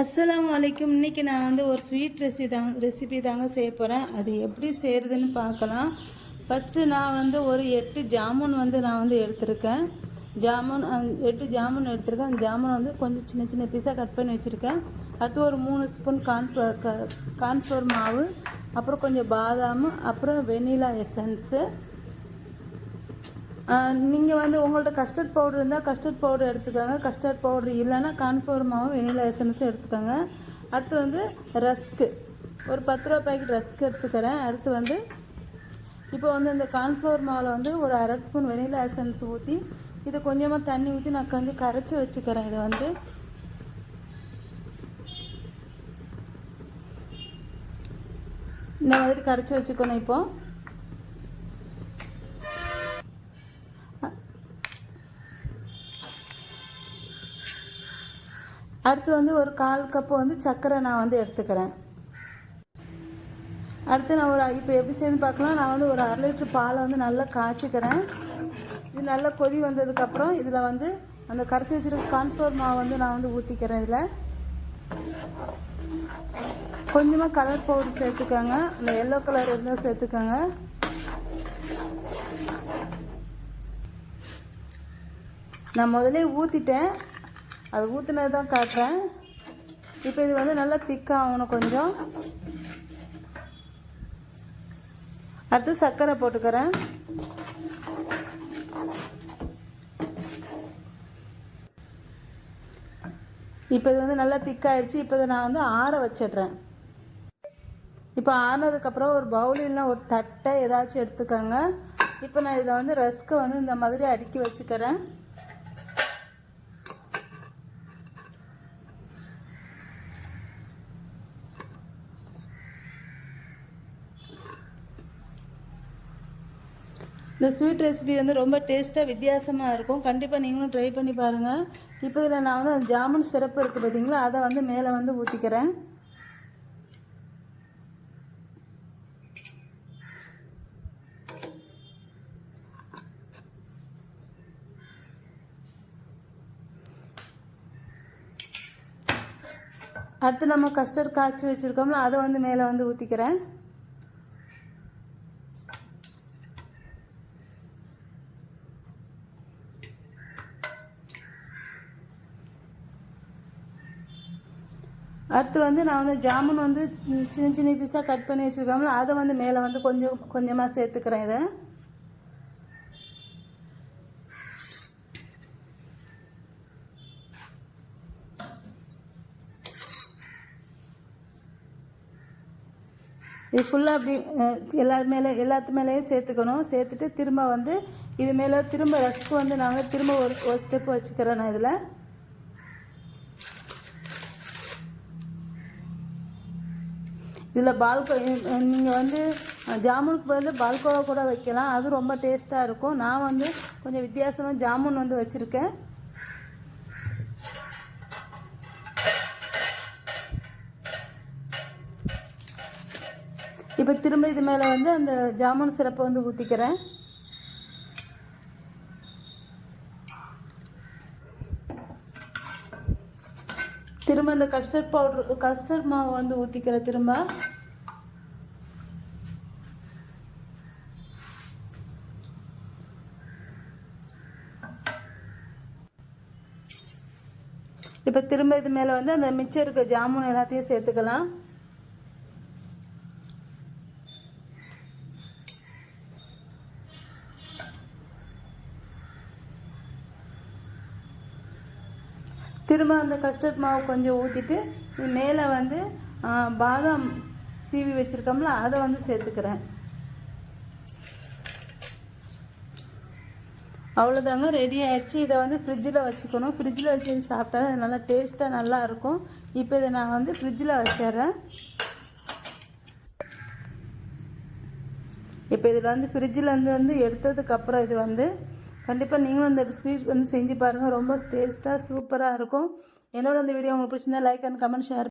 அஸ்லாம் வலைக்கும் இன்றைக்கி நான் வந்து ஒரு ஸ்வீட் ரெசி தாங்க ரெசிபி தாங்க செய்ய போகிறேன் அது எப்படி செய்கிறதுன்னு பார்க்கலாம். ஃபஸ்ட்டு நான் வந்து ஒரு எட்டு ஜாமுன் வந்து நான் வந்து எடுத்திருக்கேன். ஜாமுன் அந் எட்டு ஜாமுன் எடுத்திருக்கேன். அந்த ஜாமுன் வந்து கொஞ்சம் சின்ன சின்ன பீஸாக கட் பண்ணி வச்சுருக்கேன். அடுத்து ஒரு மூணு ஸ்பூன் கார்ன்ஃப்ளோ க கான்ஃப்ளோர் மாவு அப்புறம் கொஞ்சம் பாதாம் அப்புறம் வெனிலா எசன்ஸு நீங்கள் வந்து உங்கள்ட்ட கஸ்டர்ட் பவுடர் இருந்தால் கஸ்டர்ட் பவுடர் எடுத்துக்கோங்க. கஸ்டர்ட் பவுடர் இல்லைன்னா கான்ஃபோர் மாவும் வெனிலா எசன்ஸும் எடுத்துக்கோங்க. அடுத்து வந்து ரஸ்க்கு ஒரு பத்து ரூபா பேக்கெட் ரஸ்க் எடுத்துக்கிறேன். அடுத்து வந்து இப்போ வந்து இந்த கார்ன்ஃப்ளவர் மாவில் வந்து ஒரு அரை ஸ்பூன் வெனிலா எசன்ஸ் ஊற்றி இது கொஞ்சமாக தண்ணி ஊற்றி நான் கொஞ்சம் கரைச்சி வச்சுக்கிறேன். இதை வந்து இந்த மாதிரி கரைச்சி வச்சுக்கணும் இப்போது அடுத்து வந்து ஒரு கால் கப்பு வந்து சர்க்கரை நான் வந்து எடுத்துக்கிறேன். அடுத்து நான் ஒரு இப்போ எப்படி சேர்ந்து பார்க்கலாம். நான் வந்து ஒரு அரை லிட்டர் பாலை வந்து நல்லா காய்ச்சிக்கிறேன். இது நல்லா கொதி வந்ததுக்கப்புறம் இதில் வந்து அந்த கரைச்சி வச்சுருக்க கான்ஃப்ளவர் மாவு வந்து நான் வந்து ஊற்றிக்கிறேன் இதில். கொஞ்சமாக கலர் பவுடர் சேர்த்துக்கோங்க. இந்த எல்லோ கலர் இருந்தால் சேர்த்துக்கோங்க. நான் முதல்ல ஊற்றிட்டேன் அது ஊற்றுனது தான் காட்டுறேன். இப்போ இது வந்து நல்லா திக்காக ஆகணும் கொஞ்சம். அடுத்து சர்க்கரை போட்டுக்கிறேன். இப்போ இது வந்து நல்லா திக்காயிடுச்சு இப்போ இதை நான் வந்து ஆற வச்சிடுறேன். இப்போ ஆறினதுக்கப்புறம் ஒரு பவுல் ஒரு தட்டை ஏதாச்சும் எடுத்துக்கோங்க. இப்போ நான் இதில் வந்து ரஸ்க்கை வந்து இந்த மாதிரி அடுக்கி வச்சுக்கிறேன். இந்த ஸ்வீட் ரெசிபி வந்து ரொம்ப டேஸ்ட்டாக வித்தியாசமாக இருக்கும். கண்டிப்பாக நீங்களும் ட்ரை பண்ணி பாருங்கள் இப்போ இதில் நான் வந்து அந்த ஜாமுன் சிறப்பு இருக்குது பார்த்தீங்களா அதை வந்து மேலே வந்து ஊற்றிக்கிறேன் அடுத்து நம்ம கஸ்டர்ட் காய்ச்சி வச்சுருக்கோம்ல அதை வந்து மேலே வந்து ஊற்றிக்கிறேன் அடுத்து வந்து நான் வந்து ஜாமுன் வந்து சின்ன சின்ன பீஸாக கட் பண்ணி வச்சுருக்கோம்ல அதை வந்து மேலே வந்து கொஞ்சம் கொஞ்சமாக சேர்த்துக்கிறேன் இதை. இது ஃபுல்லாக அப்படி எல்லா மேலே எல்லாத்து மேலேயும் சேர்த்துக்கணும். சேர்த்துட்டு திரும்ப வந்து இது மேலே திரும்ப ரஸ்க்கு வந்து நாங்கள் திரும்ப ஒரு ஒரு ஸ்டெப் வச்சுக்கிறேன் நான் இதில். இதில் பால்கோ நீங்கள் வந்து ஜாமுனுக்கு பதில் பால்கோவா கூட வைக்கலாம். அது ரொம்ப டேஸ்ட்டாக இருக்கும். நான் வந்து கொஞ்சம் வித்தியாசமாக ஜாமுன் வந்து வச்சுருக்கேன். இப்போ திரும்ப இது மேலே வந்து அந்த ஜாமுன் சிறப்பை வந்து ஊற்றிக்கிறேன் திரும்ப இந்த கஸ்டர்ட் பவுடர் கஸ்டர்ட் மாவு வந்து ஊற்றிக்கிற திரும்ப. இப்போ திரும்ப இது மேலே வந்து அந்த மிச்சம் இருக்க ஜாமுன் எல்லாத்தையும் சேர்த்துக்கலாம். திரும்ப அந்த கஸ்டர்ட் மாவு கொஞ்சம் ஊற்றிட்டு மேலே வந்து பாதாம் சீவி வச்சுருக்கோம்ல அதை வந்து சேர்த்துக்கிறேன். அவ்வளோதாங்க ரெடி ஆயிடுச்சு. இதை வந்து ஃப்ரிட்ஜில் வச்சுக்கணும். ஃப்ரிட்ஜில் வச்சு சாப்பிட்டா தான் நல்லா டேஸ்ட்டாக நல்லா இருக்கும். இப்போ இதை நான் வந்து ஃப்ரிட்ஜில் வச்சிடுறேன். இப்போ இதில் வந்து ஃப்ரிட்ஜில் வந்து எடுத்ததுக்கப்புறம் இது வந்து கண்டிப்பாக நீங்களும் இந்த ஸ்வீட் வந்து செஞ்சு பாருங்கள் ரொம்ப டேஸ்ட்டாக சூப்பராக இருக்கும். என்னோட இந்த வீடியோ உங்களுக்கு பிடிச்சிருந்தா லைக் அண்ட் கமெண்ட் ஷேர்